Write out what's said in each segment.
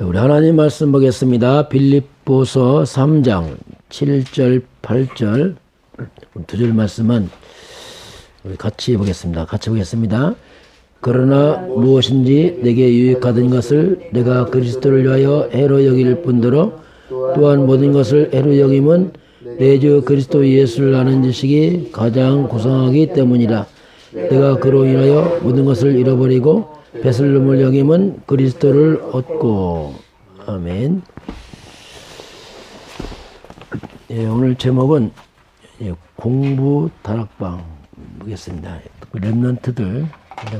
우리 하나님 말씀 보겠습니다. 빌립보서 3장 7절 8절 두줄 말씀은 우리 같이 보겠습니다. 같이 보겠습니다. 그러나 무엇인지 내게 유익하던 것을 내가 그리스도를 위하여 해로 여길 뿐더러 또한 모든 것을 해로 여김은 내 주 그리스도 예수를 아는 지식이 가장 고상하기 때문이라 내가 그로 인하여 모든 것을 잃어버리고 베슬름을 여김은 그리스도를 얻고 아멘. 예, 오늘 제목은 예, 공부 다락방 보겠습니다. 그 랩런트들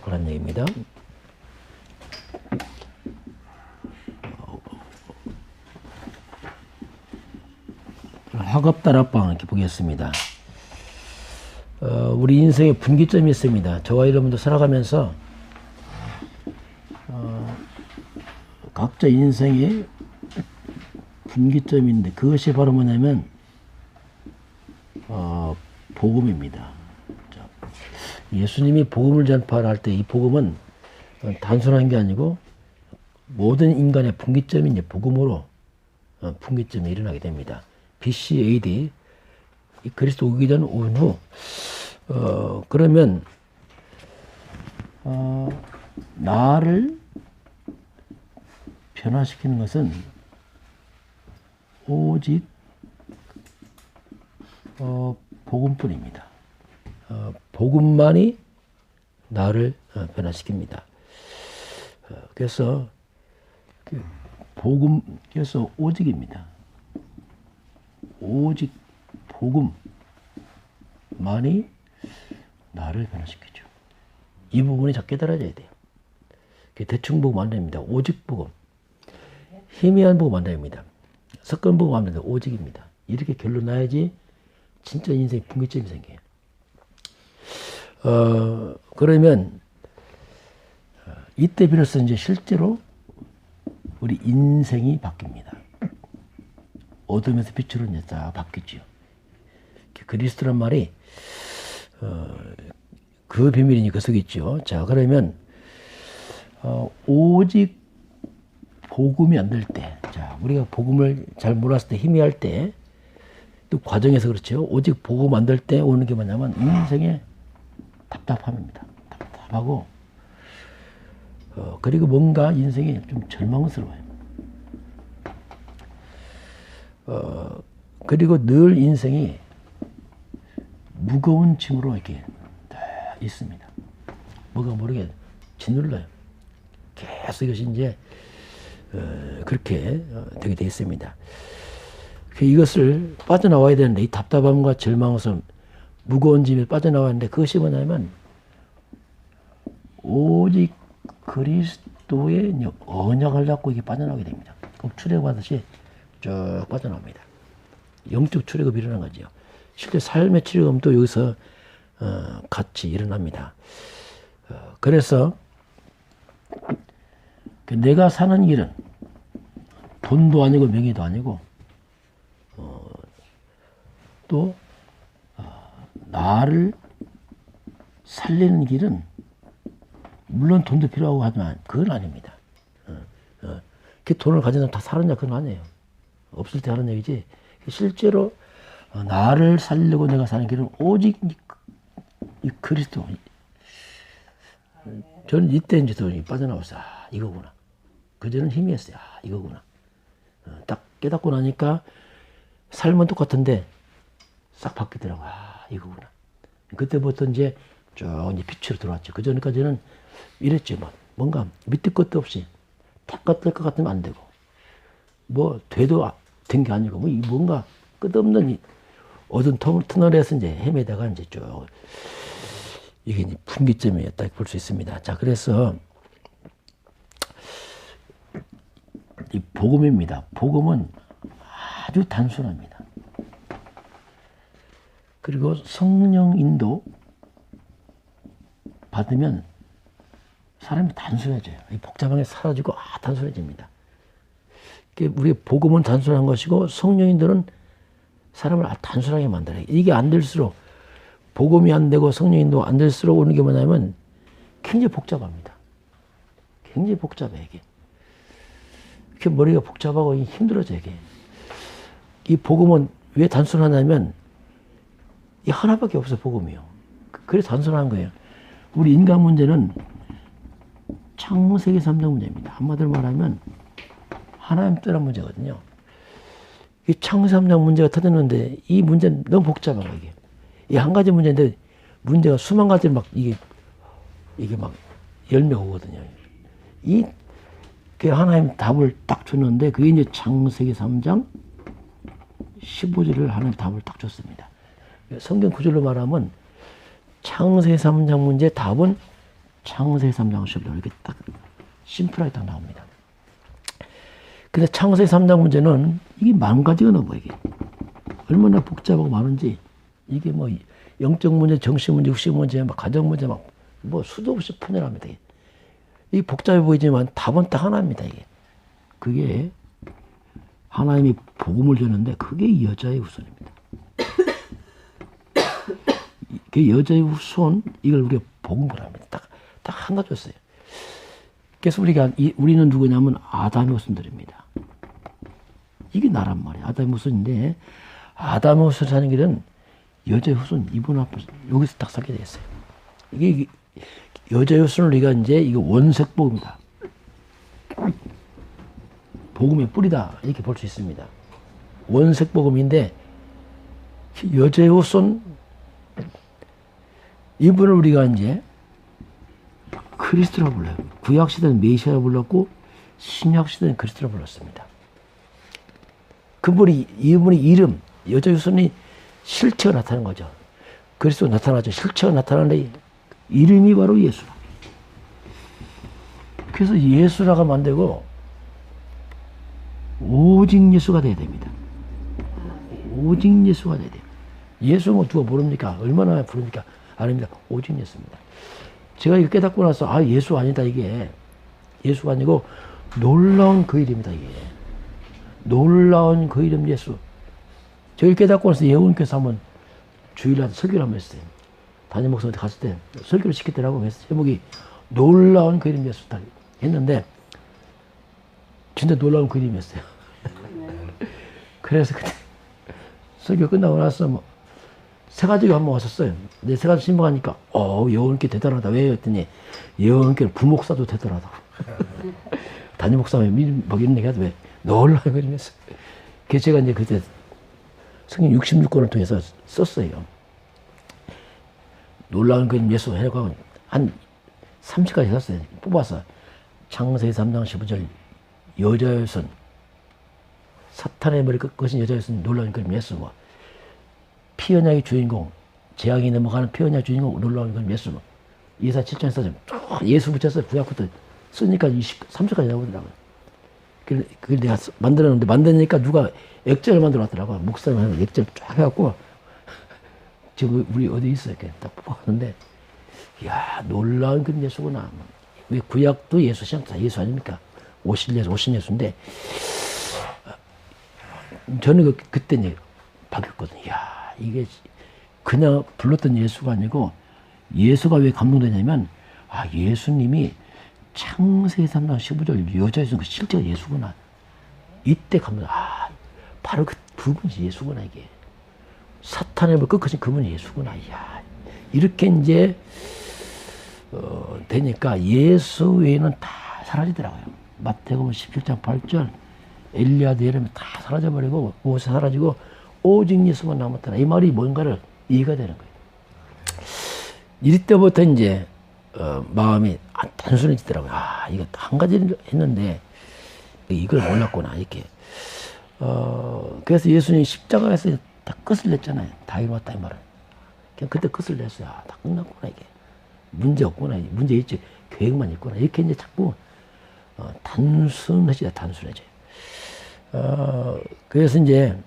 그런 얘기입니다. 학업 다락방 이렇게 보겠습니다. 어, 우리 인생에 분기점이 있습니다. 저와 여러분도 살아가면서 각자 인생에 분기점인데 그것이 바로 뭐냐면 어, 복음입니다. 자, 예수님이 복음을 전파할 때 이 복음은 단순한 게 아니고 모든 인간의 분기점이 이제 복음으로 어, 분기점이 일어나게 됩니다. BC AD 이 그리스도 오기 전 오는 후 어, 그러면 어, 나를 변화시키는 것은 오직 어, 복음뿐입니다. 어, 복음만이 나를 어, 변화시킵니다. 어, 그래서 그 복음 그래서 오직입니다. 오직 복음만이 나를 변화시키죠. 이 부분이 잘 깨달아져야 돼요. 대충 복음 안 됩니다. 오직 복음. 희미한 됩니다. 섞은 복음 안 됩니다. 오직입니다. 이렇게 결론 나야지 진짜 인생에 분기점이 생겨요. 어, 그러면 어, 이때 비로소 이제 실제로 우리 인생이 바뀝니다. 어둠에서 빛으로 이제 딱 바뀌죠. 그리스도란 말이 어, 그 비밀이 그 속에 있죠. 자 그러면 어, 오직 복음이 안 될 때, 자 우리가 복음을 잘 몰랐을 때 희미할 때, 또 과정에서 그렇죠. 오직 복음 안 될 때 오는 게 뭐냐면 인생의 답답함입니다. 답답하고 어, 그리고 뭔가 인생이 좀 절망스러워요. 어, 그리고 늘 인생이 무거운 짐으로 이렇게 있습니다. 뭐가 모르게 짓눌러요. 계속 이것이 이제 어, 그렇게 어, 되게 되어 있습니다. 그 이것을 빠져나와야 되는데 이 답답함과 절망에서 무거운 짐에 빠져나왔는데 그것이 뭐냐면 오직 그리스도의 언약을 잡고 이게 빠져나오게 됩니다. 출애굽하듯이 쭉 빠져나옵니다. 영적 출애굽이 일어난 거죠. 실제 삶의 출애굽도 여기서 어, 같이 일어납니다. 어, 그래서 그 내가 사는 길은 돈도 아니고 명예도 아니고 어, 또 어, 나를 살리는 길은 물론 돈도 필요하고 하지만 그건 아닙니다. 어, 어, 그 돈을 가진 사람 다 살았냐 그건 아니에요. 없을 때 하는 얘기지. 실제로 어, 나를 살려고 내가 사는 길은 오직 이, 이 그리스도. 저는 이때 이제 더 빠져나왔어. 아, 이거구나. 그전은 희미했어요. 아, 이거구나. 어, 딱 깨닫고 나니까 삶은 똑같은데 싹 바뀌더라고. 아, 이거구나. 그때부터 이제 쭉 빛으로 들어왔죠. 그 전까지는 이랬죠. 뭐. 뭔가 밑에 것도 없이 탁 될것 같으면 안 되고 뭐 돼도 된 게 아니고 뭐 뭔가 끝없는 어두운 터널에서 이제 헤매다가 이제 쭉 이게 이제 분기점이었다 볼 수 있습니다. 자 그래서 이 복음입니다. 복음은 아주 단순합니다. 그리고 성령 인도 받으면 사람이 단순해져요. 이 복잡한 게 사라지고 아 단순해집니다. 우리 복음은 단순한 것이고 성령인들은 사람을 단순하게 만들어요. 이게 안 될수록 복음이 안 되고 성령인도 안 될수록 오는 게 뭐냐면 굉장히 복잡합니다. 굉장히 복잡해 이게. 이렇게 머리가 복잡하고 힘들어져 이게. 이 복음은 왜 단순하냐면 이 하나밖에 없어 복음이요. 그래서 단순한 거예요. 우리 인간 문제는 창세기 3장 문제입니다. 한마디로 말하면 하나님 뜻한 문제거든요. 이 창세기 3장 문제가 터졌는데 이 문제는 너무 복잡하고 이게. 이 한 가지 문제인데 문제가 수만 가지를 막 이게 이게 막 열매가 오거든요. 이, 그 하나님 답을 딱 줬는데 그게 이제 창세기 3장 15절을 하는 답을 딱 줬습니다. 성경 구절로 말하면 창세기 3장 문제 답은 창세기 3장 15절 이렇게 딱 심플하게 딱 나옵니다. 근데 창세기 3장 문제는 이게 만 가지가 넘어 이게. 얼마나 복잡하고 많은지 이게 뭐 영적 문제, 정신 문제, 육신 문제, 막 가정 문제 막 뭐 수도 없이 분열합니다. 이게. 이 복잡해 보이지만 답은 딱 하나입니다. 이게 그게 하나님이 복음을 줬는데 그게 여자의 후손입니다. 그 여자의 후손 이걸 우리가 복음을 합니다. 딱 딱 하나 줬어요. 그래서 우리가 이, 우리는 누구냐면 아담의 후손들입니다. 이게 나란 말이야. 아담의 후손인데 아담의 후손 사는 길은 여자의 후손 이분 앞에 여기서 딱 서게 됐어요. 이게 후손을 우리가 이제 이거 원색 복음이다. 복음의 뿌리다 이렇게 볼 수 있습니다. 원색 복음인데 여자의 후손 이분을 우리가 이제 그리스도라 불러요. 구약 시대는 메시아라 불렀고 신약 시대는 그리스도라 불렀습니다. 그분이 이분의 이름 여자 후손이 실체가 나타나는 거죠. 그리스도 나타나죠. 실체가 나타나는데 이름이 바로 예수라. 그래서 예수라가 만들고 오직 예수가 돼야 됩니다. 오직 예수가 돼야 돼요. 예수 뭐 누가 모릅니까? 얼마나 부릅니까? 아닙니다. 오직 예수입니다. 제가 이거 깨닫고 나서 아 예수 아니다 이게 예수가 아니고 놀라운 그 이름이다 이게 놀라운 그 이름 예수. 저희 깨닫고 나서 예원교사 한번 주일날 설교를 한번 했어요. 담임 목사한테 갔을 때 설교를 시켰더라고. 그래서 제목이 놀라운 그 이름 예수다 했는데 진짜 놀라운 그 이름이었어요. 그래서 그때 설교 끝나고 나서 뭐 세 가지가 한번 왔었어요. 근데 세 가지 신방하니까 어 여원께 대단하다. 왜 했더니 여원께는 부목사도 대단하다고. 담임 목사가 뭐 이런 얘기 하도 왜 놀라운 그 이름이었어요. 그래서 제가 이제 그때 성경 66권을 통해서 썼어요. 놀라운 그림 예수 해가고 한 30까지 썼어요. 뽑아서 창세기 3장 15절 여자였은 사탄의 머리 끝것인 여자였은 놀라운 그림 예수 뭐 피언약의 주인공 재앙이 넘어가는 피언약 주인공 놀라운 그림 예수 뭐 이사 7장에서 쭉 예수 붙여서 구약부터 쓰니까 20, 30까지 나오더라고요. 그걸, 내가 만들었는데 만드니까 누가 액자를 만들어 놨더라고요. 목사님 액자를 쫙 해갖고 지금 우리 어디 있어 이렇게 딱 뽑았는데 야 놀라운 그런 예수구나. 왜 구약도 예수 시험 다 예수 아닙니까? 오실 예수 오신 예수인데 저는 그, 그때 이제 바뀌었거든요. 야 이게 그냥 불렀던 예수가 아니고 예수가 왜 감동되냐면 아 예수님이 창세기 3장 15절 여자에서 그 실제가 예수구나. 이때 감동. 아 바로 그 부분이 예수구나 이게. 사탄의 뭐 끝까지 그분이 예수구나. 야 이렇게 이제 어, 되니까 예수 외에는 다 사라지더라고요. 마태복음 17장 8절 엘리야드 예레미 다 사라져버리고 모세 사라지고 오직 예수만 남았더라. 이 말이 뭔가를 이해가 되는 거예요. 이럴 때부터 이제 어, 마음이 단순해지더라고요. 아 이거 한 가지 했는데 이걸 몰랐구나 이렇게. 어, 그래서 예수님 십자가에서 다 끝을 냈잖아요. 다 이루었다 이 말은. 그냥 그때 끝을 냈어요. 아, 다 끝났구나 이게. 문제 없구나. 문제 있지. 계획만 있구나. 이렇게 이제 자꾸 어, 단순해지다 단순해져. 어, 그래서 이제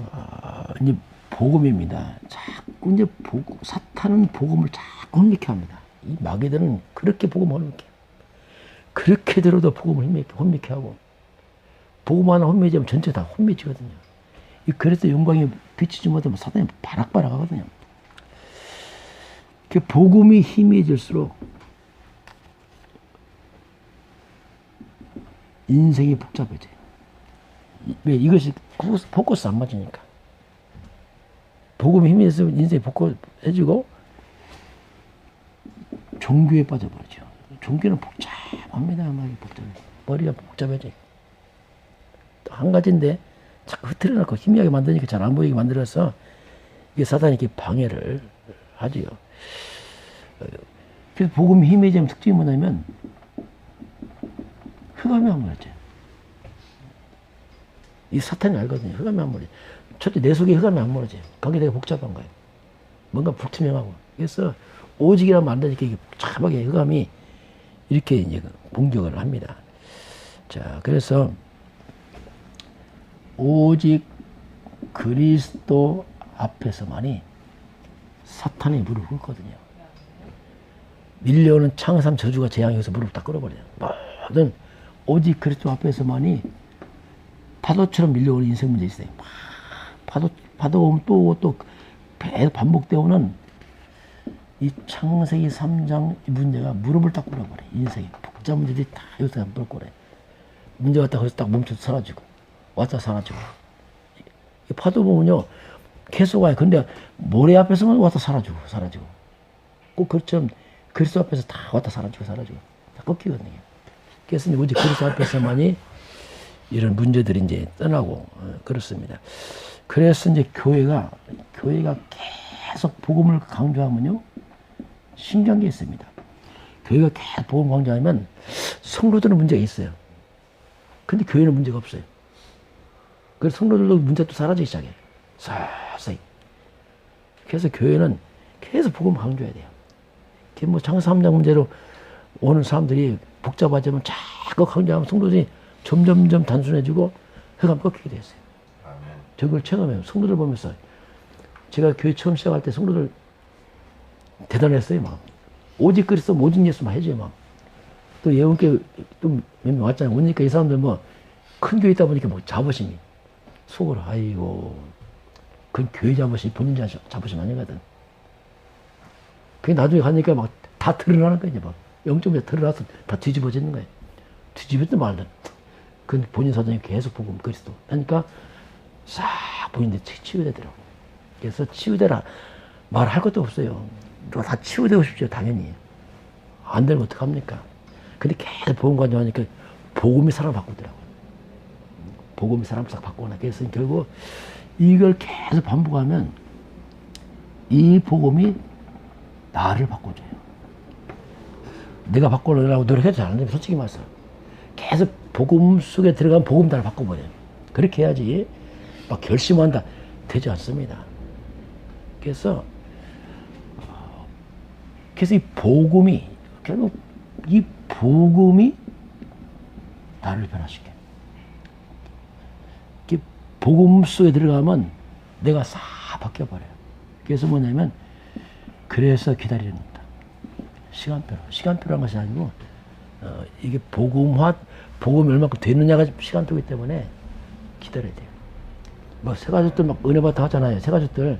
어, 이제 복음입니다. 자꾸 이제 복음, 사탄은 복음을 자꾸 혼미케 합니다. 이 마귀들은 그렇게 복음을 혼미케. 그렇게 들어도 복음을 혼미케 하고 하나 혼미지면 전체 다 혼미지거든요. 그래서 영광이 비치지 못하면 사탄이 바락바락 하거든요. 그 복음이 희미해질수록 인생이 복잡해져요. 이- 왜 이것이 포커스, 안 맞으니까. 복음이 힘이 있으면 인생이 복잡해지고 종교에 빠져버리죠. 종교는 복잡합니다. 머리가 복잡해져요. 또한 가지인데 자꾸 흐트러놓고 희미하게 만드니까 잘 안 보이게 만들어서 이게 사단이 이렇게 방해를 하지요. 어, 그래서 복음이 희미해지면 특징이 뭐냐면 흑암이 안 물었죠. 이 사탄이 알거든요. 흑암이 안 물어요. 첫째 내 속에 흑암이 안 물어져요. 거기 되게 복잡한 거예요. 뭔가 불투명하고. 그래서 오직이라면 안 되니까 이게 복잡하게 흑암이 이렇게 이제 공격을 합니다. 자, 그래서 오직 그리스도 앞에서만이 사탄의 무릎을 꿇거든요. 밀려오는 창삼 저주가 재앙에서 무릎을 딱 끌어버려요. 모든 오직 그리스도 앞에서만이 파도처럼 밀려오는 인생 문제 있어요. 막 파도 파도 오면 또 오고 또 계속 반복되오는 이 창세기 3장 이 문제가 무릎을 딱 꿇어버려. 인생이 복잡 문제들이 다 여기서 무릎 꿇어요. 문제 왔다 거기서 딱 멈춰서 사라지고 왔다 사라지고 이 파도 보면요 계속 와요. 근데 모래 앞에서만 왔다 사라지고 사라지고 꼭 그처럼 그리스도 앞에서 다 왔다 사라지고 사라지고 다 꺾이거든요. 그래서 이제 그리스도 앞에서만이 이런 문제들이 이제 떠나고 어, 그렇습니다. 그래서 이제 교회가 교회가 계속 복음을 강조하면요 신기한 게 있습니다. 교회가 계속 복음 강조하면 성도들은 문제가 있어요. 근데 교회는 문제가 없어요. 그래서 성도들도 문제가 또 사라지기 시작해요. 서서히. 그래서 교회는 계속 복음 강조해야 돼요. 그뭐 장사 3장 문제로 오는 사람들이 복잡하지만 자꾸 강조하면 성도들이 점점점 단순해지고 흑암 꺾이게 됐어요. 저걸 체험해요. 성도들 보면서. 제가 교회 처음 시작할 때 성도들 대단했어요, 막. 오직 그리스도 모든 예수만 해줘요, 막. 또 예원께 또 몇 명 왔잖아요. 오니까 이 사람들 뭐 큰 교회 있다 보니까 뭐 자부심이 속으로 아이고 그건 교회 본인 자- 자부심 아니거든. 그게 나중에 가니까 막 다 드러나는 거야, 이제 막. 영점에 드러나서 다 뒤집어지는 거예요. 뒤집었든 말든. 그건 본인 사정이 계속 보고 그리스도. 하니까 싹 보이는데 치- 치유되더라고. 그래서 치유되라. 말할 것도 없어요. 다 치유되고 싶죠, 당연히. 안 되면 어떡합니까? 근데 계속 복음 관여 하니까 복음이 사람 바꾸더라고요. 복음이 사람 싹 바꾸거나. 그래서 결국 이걸 계속 반복하면 이 복음이 나를 바꿔줘요. 내가 바꾸려고 노력해도 잘안 되면 솔직히 말해서 계속 복음 속에 들어가면 복음 나를 바꿔버려요. 그렇게 해야지 막 결심한다. 되지 않습니다. 그래서 어, 그래서 이 복음이 결국 이 복음이 나를 변화시켜. 이 복음 속에 들어가면 내가 싹 바뀌어 버려요. 그래서 뭐냐면 그래서 기다리는 겁니다. 시간표로 시간표라는 것이 아니고 어, 이게 복음화 복음이 얼마큼 되느냐가 시간표이기 때문에 기다려야 돼요. 뭐 새가족들 막 은혜 받다 하잖아요. 새가족들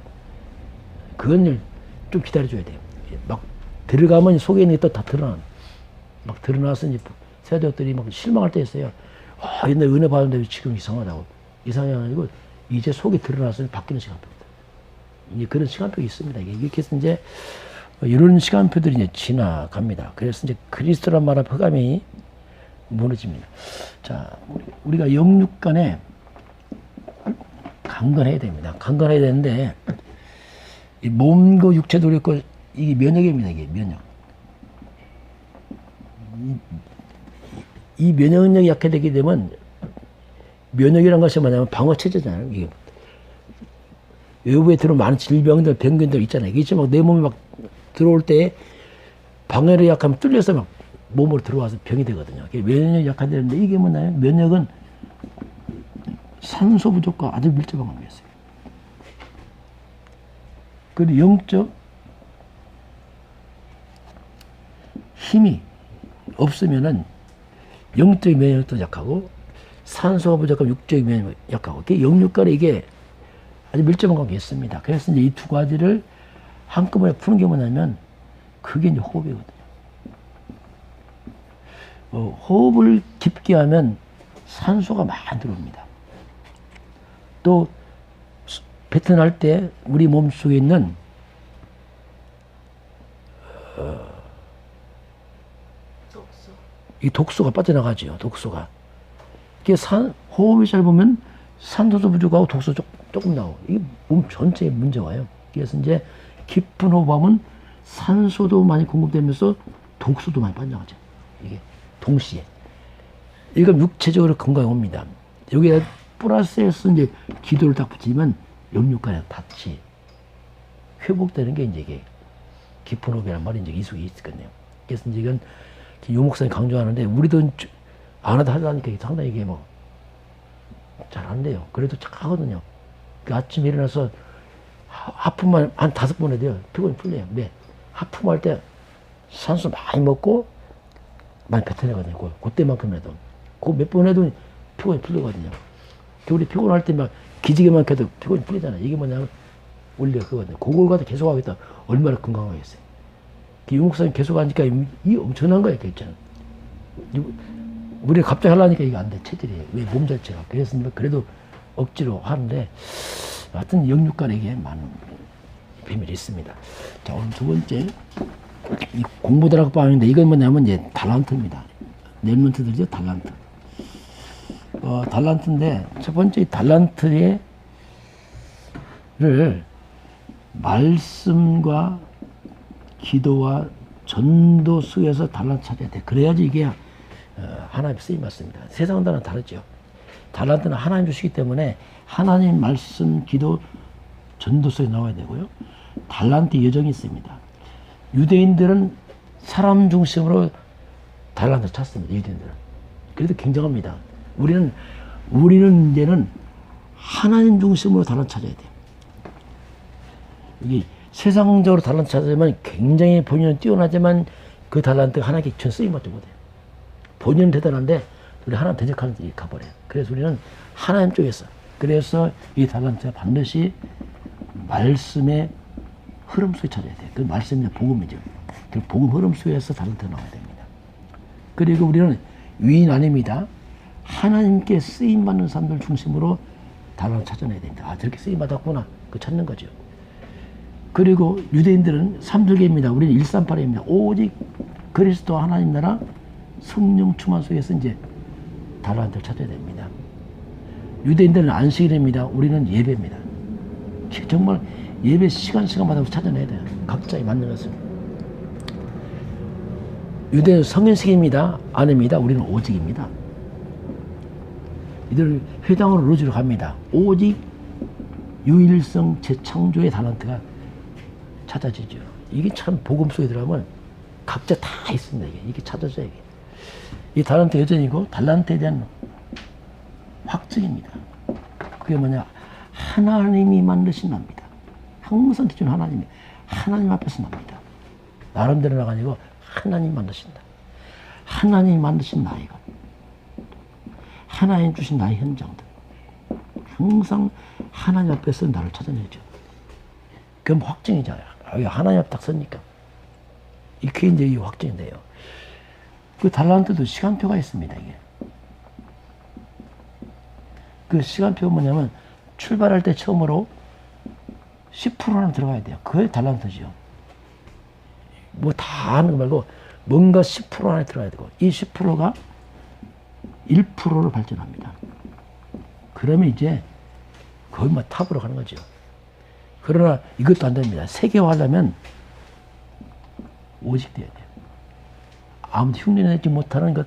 그건 일좀 기다려줘야 돼요. 막 들어가면 속에 있는 게또다 드러나. 막 드러나서 이제 새가족들이 막 실망할 때 있어요. 아, 옛날 은혜 받았는데 지금 이상하다고. 이상이 아니고 이제 속에 드러나서 바뀌는 시간표입니다. 이제 그런 시간표가 있습니다. 이렇게 해서 이제 이런 시간표들이 이제 지나갑니다. 그래서 이제 그리스도란 말의 흑암이 무너집니다. 자, 우리- 우리가 영육 간에 강건해야 됩니다. 강건해야 되는데 이 몸과 육체도 그렇고 이게 면역입니다. 이게 면역. 이, 이 면역력이 약해지게 되면 면역이라는 것이 뭐냐면 방어 체제잖아요. 이게 외부에 들어온 많은 질병들, 병균들 있잖아요. 이게 지금 막내 몸에 막 들어올 때 방어력이 약하면 뚫려서 막 몸으로 들어와서 병이 되거든요. 이게 면역력이 약하다는데 이게 뭐냐면 면역은 산소 부족과 아주 밀접한 관계였어요. 그리고 영적 힘이 없으면은 영적 면역도 약하고 산소가 부족하면 육적 면역이 약하고 이게 영육간에 이게 아주 밀접한 관계가 있습니다. 그래서 이제 이 두 가지를 한꺼번에 푸는 게 뭐냐면 그게 이제 호흡이거든요. 어, 호흡을 깊게 하면 산소가 많이 들어옵니다. 또 수- 뱉어날 때 우리 몸 속에 있는 독소. 이 독소가 빠져나가죠. 독소가. 이게 산, 호흡이 짧으면 산소도 부족하고 독소 조, 조금 나오고. 이게 몸 전체에 문제가 와요. 그래서 이제 깊은 호흡하면 산소도 많이 공급되면서 독소도 많이 빠져나가죠. 이게 동시에. 이건 육체적으로 건강해 옵니다. 여기에 플러스에서 이제 기도를 딱 붙이면 영육간에 같이 회복되는 게 이제 이게 깊은 호흡이란 말이 이제 이 속에 있거든요. 그래서 이제 이건 요 목사님 강조하는데 우리도 주- 안 하다 하려니까 상당히 이게 뭐 잘 안 돼요. 그래도 착하거든요. 그 아침에 일어나서 하- 하품만 한 다섯 번 돼요. 피곤이 풀려요. 네. 하품할 때 산소 많이 먹고 많이 뱉어내거든요. 그, 그때만큼 해도. 그 몇 번 해도 피곤이 풀리거든요. 그 우리 피곤할 때 막 기지개만 켜도 피곤이 풀리잖아요. 이게 뭐냐면 원래 그거거든요. 그걸 가지고 계속 하겠다. 얼마나 건강하겠어요. 그 유목사님 계속 하니까 이, 이 엄청난 거예요. 그 있잖아 우리가 갑자기 하려니까 이게 안 돼. 체질이. 왜 몸 자체가. 그래서 뭐 그래도 억지로 하는데 하여튼 영육간에게 많은 비밀이 있습니다. 자, 오늘 두 번째. 이 공부대학 방인데 이건 뭐냐면 이제 달란트입니다. 넬먼트들이죠. 달란트. 어, 달란트인데 첫 번째 이 달란트의 를 말씀과 기도와 전도 속에서 달란트 찾아야 돼. 그래야지 이게 어, 하나님 쓰임 받습니다. 세상 단은 다르죠. 달란트는 하나님 주시기 때문에 하나님 말씀, 기도, 전도 속에 나와야 되고요. 달란트 여정이 있습니다. 유대인들은 사람 중심으로 달란트 찾습니다. 유대인들은. 그래도 굉장합니다. 우리는 우리는 이제는 하나님 중심으로 달란트 찾아야 돼요. 이게 세상적으로 달란트 찾으면 굉장히 본인은 뛰어나지만 그 달란트가 하나님께 전 쓰임 받지 못해요. 본인은 대단한데 우리 하나님 대적하는 데 가버려요. 그래서 우리는 하나님 쪽에서 그래서 이 달란트가 반드시 말씀의 흐름 속에 찾아야 돼요. 그 말씀이 복음이죠. 그 복음 흐름 속에서 달란트가 나와야 됩니다. 그리고 우리는 위인 아닙니다. 하나님께 쓰임 받는 사람들 중심으로 달란트 찾아내야 됩니다. 아 저렇게 쓰임 받았구나. 그 찾는 거죠. 그리고 유대인들은 삼들계입니다. 우리는 일삼팔입니다. 오직 그리스도 하나님 나라 성령 충만 속에서 이제 달란트를 찾아야 됩니다. 유대인들은 안식일입니다. 우리는 예배입니다. 정말 예배 시간 시간마다 찾아내야 돼요. 각자에 것을. 유대인 성인식입니다. 아닙니다. 우리는 오직입니다. 이들 회당으로 로즈로 갑니다. 오직 유일성 재창조의 달란트가 찾아지죠. 이게 참 복음 속에 들어가면 각자 다 있습니다. 이게 이게 찾아져야 이게. 이 달란트 여전이고 달란트에 대한 확증입니다. 그게 뭐냐? 하나님이 만드신 납니다. 항상 기준 하나님이 하나님 앞에서 납니다. 나름대로 나가지고 하나님 만드신다. 하나님 만드신 나이가 하나님 주신 나의 현장들 항상 하나님 앞에서 나를 찾아내죠. 그럼 확증이잖아요. 아, 하나님 앞에 딱 서니까. 이게 이제 이 확증인데요. 그 달란트도 시간표가 있습니다, 이게. 그 시간표 뭐냐면 출발할 때 처음으로 10%는 들어가야 돼요. 그게 달란트죠. 뭐 다 하는 거 말고 뭔가 10% 안에 들어가야 되고 이 10%가 1%로 발전합니다. 그러면 이제 거의 뭐 탑으로 가는 거죠. 그러나 이것도 안 됩니다. 세계화하려면 오직 돼야 돼요. 아무도 흉내내지 못하는 것,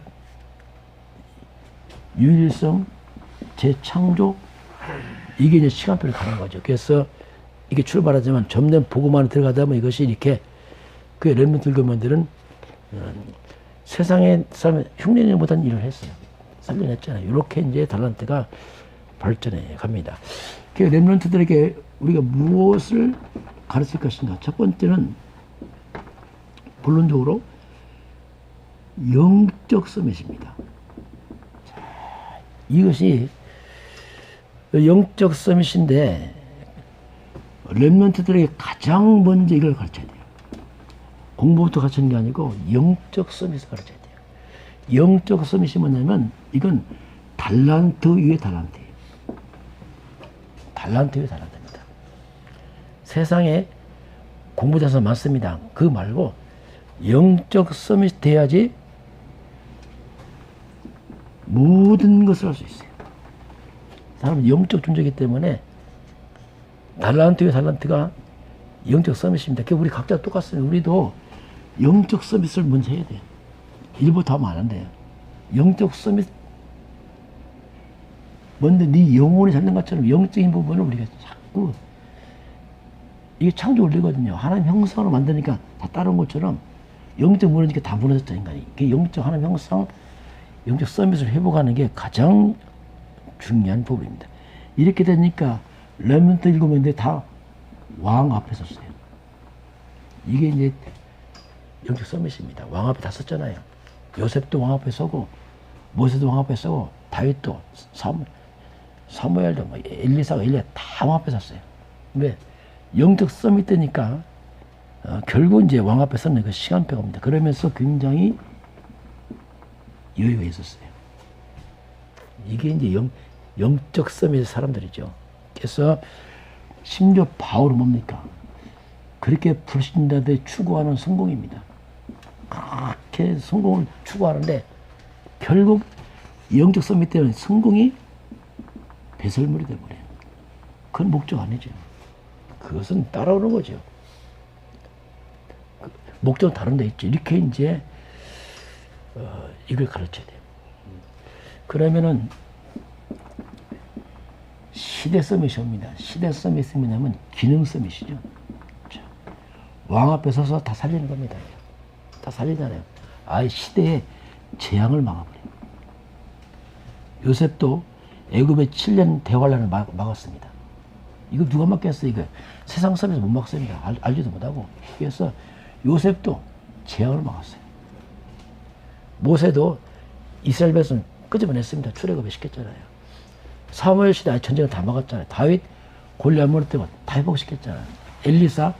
유일성, 재창조, 이게 이제 시간표를 가는 거죠. 그래서 이게 출발하지만 점점 보고만 에 들어가다 보면 이것이 이렇게 그 렘런트 교만들은 음, 세상에 사람 흉내내지 못한 일을 했어요. 살려냈잖아요. 이렇게 이제 달란트가 발전해 갑니다. 그 렘런트들에게 우리가 무엇을 가르칠 것인가? 첫 번째는 본론적으로 영적 서밋입니다. 자, 이것이 영적 서밋인데 렘런트들에게 가장 먼저 이걸 가르쳐야 돼요. 공부부터 가르치는 게 아니고 영적 서밋을 가르쳐야 돼요. 영적 서밋이 뭐냐면 이건 달란트 위에 달란트예요. 달란트 위에 달란트입니다. 세상에 공부자서 많습니다. 그 말고 영적 서밋 돼야지 모든 것을 할 수 있어요. 사람은 영적 존재이기 때문에 달란트 위에 달란트가 영적 서밋입니다. 그 우리 각자 똑같습니다. 우리도 영적 서밋을 먼저 해야 돼요. 일부터 하면 안 돼요. 영적 서밋 먼저 네 영혼이 잡는 것처럼 영적인 부분을 우리가 자꾸 이게 창조 원리거든요. 하나님 형상으로 만드니까 다 다른 것처럼 영적 무너지니까 다 무너졌다 인간이. 그 영적 하나님 형상, 영적 서밋을 회복하는 게 가장 중요한 부분입니다. 이렇게 되니까 레몬트 일곱 명인데 다 왕 앞에 섰어요. 이게 이제 영적 서밋입니다. 왕 앞에 다 섰잖아요. 요셉도 왕 앞에 서고 모세도 왕 앞에 서고 다윗도 사무, 사무엘도 뭐 엘리사가 엘리야 다 왕 앞에 섰어요. 왜? 영적 서밋 때니까 어, 결국 이제 왕 앞에 서는 그 시간표가 옵니다. 그러면서 굉장히 여유가 있었어요. 이게 이제 영, 영적 서밋의 사람들이죠. 그래서 심지어 바울은 뭡니까? 그렇게 불신자들이 추구하는 성공입니다. 그렇게 성공을 추구하는데 결국 영적 서밋 때는 성공이 배설물이 돼버려요. 그건 목적 아니죠. 그것은 따라오는 거죠. 그 목적은 다른 데 있죠. 이렇게 이제 어, 이걸 가르쳐야 돼요. 그러면은 시대 서밋이 옵니다. 시대 서밋이 뭐냐면 기능 서밋이죠. 자, 왕 앞에 서서 다 살리는 겁니다. 다 살리잖아요. 아예 시대의 재앙을 막아버려요. 요셉도 애굽의 7년 대환란을 막, 막았습니다. 이거 누가 막겠어요? 이거 세상 사람에서 못 막습니다. 알, 알지도 못하고. 그래서 요셉도 재앙을 막았어요. 모세도 이스라엘 백성 끄집어냈습니다. 출애굽에 시켰잖아요. 사무엘 시대 전쟁을 다 막았잖아요. 다윗 골리앗 때문에 다 회복시켰잖아요. 엘리사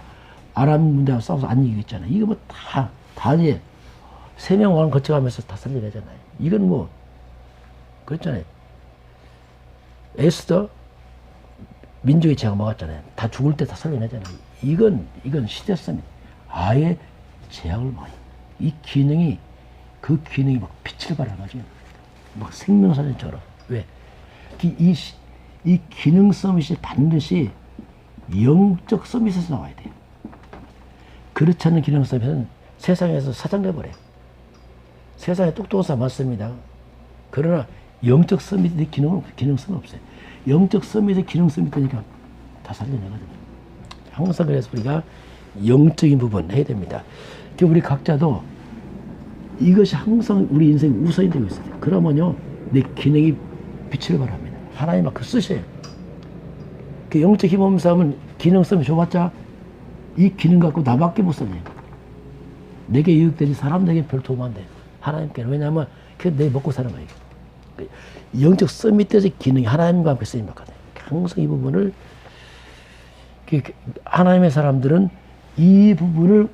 아람 문제하고 싸워서 안 이기겠잖아요. 이거 뭐 다 다니엘 세명 왕 거쳐가면서 다 살려내잖아요. 이건 뭐 그렇잖아요. 에스더 민족의 죄가 막았잖아요. 다 죽을 때 다 살려내잖아요. 이건 이건 시대성이 아예 제약을 많이 이 기능이 그 기능이 막 빛을 발하죠. 막 생명사진처럼 왜? 이, 이, 기능 서밋이 반드시 영적 서밋에서 나와야 돼요. 그렇지 않은 기능 서밋은 세상에서 사장돼버려요. 세상에 똑똑한 사람 많습니다. 그러나 영적 서밋의 기능은 없- 기능성은 없어요. 영적 서밋의 기능성이 있다니까 다 살려내거든요. 항상 그래서 우리가 영적인 부분 해야 됩니다. 그 우리 각자도 이것이 항상 우리 인생 우선이 되고 있어요. 그러면요, 내 기능이 빛을 발합니다. 하나님 막그 쓰셔요. 그 영적 힘 없는 사람은 기능성이 줘봤자 이 기능 갖고 나밖에 못 써요. 내게 유익되지 사람들에게 별 도움 안 돼. 하나님께는. 왜냐하면 그게 내 먹고 사는 거예요. 그 영적 서밋에서 기능이 하나님과 함께 쓰임 받거든요. 항상 이 부분을 그- 그 하나님의 사람들은 이 부분을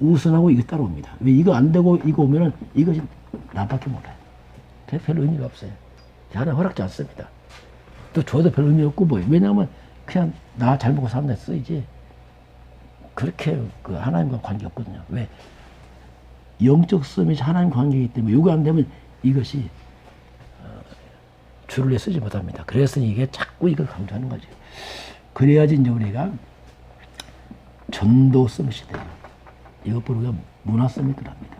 우선하고 이거 따라옵니다. 왜 이거 안 되고 이거 오면은 이것이 나밖에 몰라요. 그래서 별 의미가 없어요. 하나 허락지 않습니다. 또 줘도 별 의미 없고 뭐예요. 왜냐하면 그냥 나 잘 먹고 사는 데 쓰이지. 그렇게 그 하나님과 관계 없거든요. 왜? 영적 서밋이 하나님 관계이기 때문에 요거 안 되면 이것이 어, 줄을 내 쓰지 못합니다. 그래서 이게 자꾸 이걸 강조하는 거죠. 그래야지 이제 우리가 전도 서밋이 돼요. 이것보다 우리가 문화 서밋을 합니다.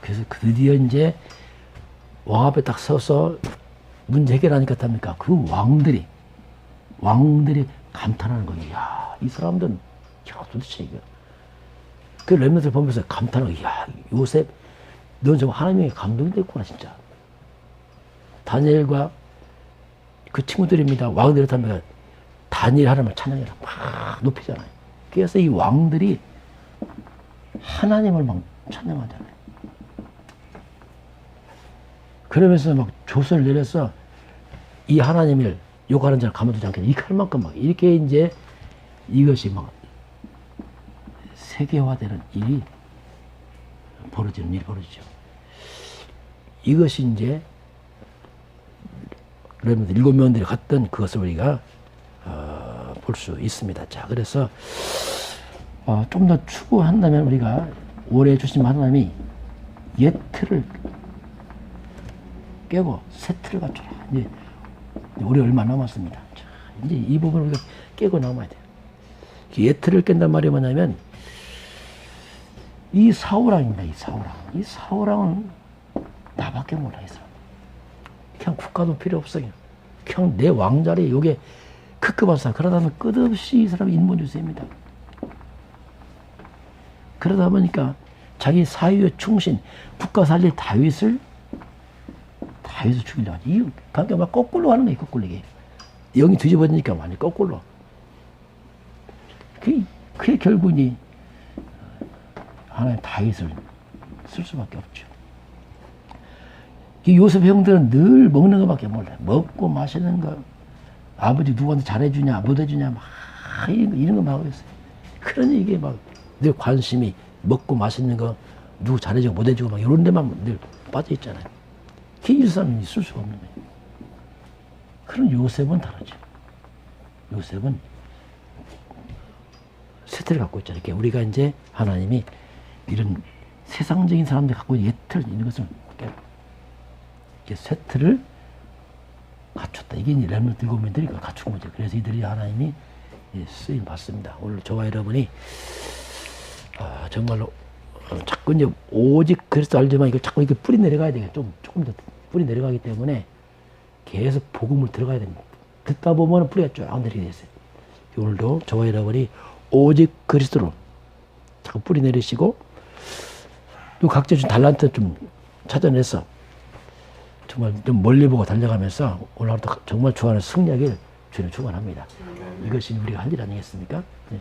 그래서 드디어 이제 왕 앞에 딱 서서 문제 해결하니까 어떡합니까? 그 왕들이, 왕들이 감탄하는 거예요. 야, 이 사람들은, 야, 도대체 이거. 그 렘넌트를 보면서 감탄하고, 야, 요셉, 넌 정말 하나님의 감동이 됐구나, 진짜. 다니엘과 그 친구들입니다. 왕들이 하면 다니엘 하나님을 찬양해라. 막 높이잖아요. 그래서 이 왕들이 하나님을 막 찬양하잖아요. 그러면서 막 조서를 내려서 이 하나님을 욕하는 자를 가만두지 않겠다. 이렇게 할 만큼 막 이렇게 이제 이것이 막 세계화되는 일이 벌어지는 일이 벌어지죠. 이것이 이제 그러면 일곱 명들이 갔던 그것을 우리가 어, 볼 수 있습니다. 자, 그래서 어, 좀 더 추구한다면 우리가 올해 주신 하나님이 옛 틀을 깨고 새 틀을 갖춰라. 이제 우리 얼마 남았습니다. 자, 이제 이 부분을 우리가 깨고 나가야 돼요. 옛 틀을 깬단 말이 뭐냐면 이 사우랑입니다. 이 사우랑. 이 사우랑은 나밖에 몰라 이 사람. 그냥 국가도 필요 없어. 그냥, 내 왕자리 요게 크크한 사람. 그러다 보면 끝없이 이 사람이 인본주의입니다. 그러다 보니까 자기 사유에 충신, 국가 살릴 다윗을 다윗을 죽이려고 하지. 이 관계가 막 거꾸로 하는 거예요, 거꾸로 이게. 영이 뒤집어지니까 완전 거꾸로. 그게, 그게 결국이 하나님 다윗을 쓸 수밖에 없죠. 이 요셉 형들은 늘 먹는 것밖에 몰라요. 먹고 마시는 거. 아버지 누구한테 잘해주냐, 못 해주냐, 막 이런 거, 이런 거막 있어요. 그러니 이게 막 늘 관심이 먹고 마시는 거, 누구 잘해주고 못 해주고 막 이런 데만 늘 빠져 있잖아요. 일상이 있을 수가 없는 거예요. 그런 요셉은 다르죠. 요셉은 세태를 갖고 있잖아요. 이렇게 우리가 이제 하나님이 이런 세상적인 사람들이 갖고 있는 예틀 이런 것을 깨 이게 세트를 갖췄다. 이게 렘넌트 일곱 명들이 그걸 갖춘 거죠. 그래서 이들이 하나님이 예, 쓰임 받습니다. 오늘 저와 여러분이 아, 정말로 어, 자꾸 이제 오직 그리스도 알지만 이걸 자꾸 이렇게 뿌리 내려가야 되겠 좀 조금 더 뿌리 내려가기 때문에 계속 복음을 들어가야 됩니다. 듣다 보면 뿌리가 쫙 내리게 됐어요. 오늘도 저와 여러분이 오직 그리스도로 자꾸 뿌리 내리시고 또 각자 준 달란트 좀 찾아내서 정말 좀 멀리 보고 달려가면서 오늘 하루도 정말 좋아하는 승리하길 주님 축원합니다. 이것이 우리가 할 일 아니겠습니까? 네.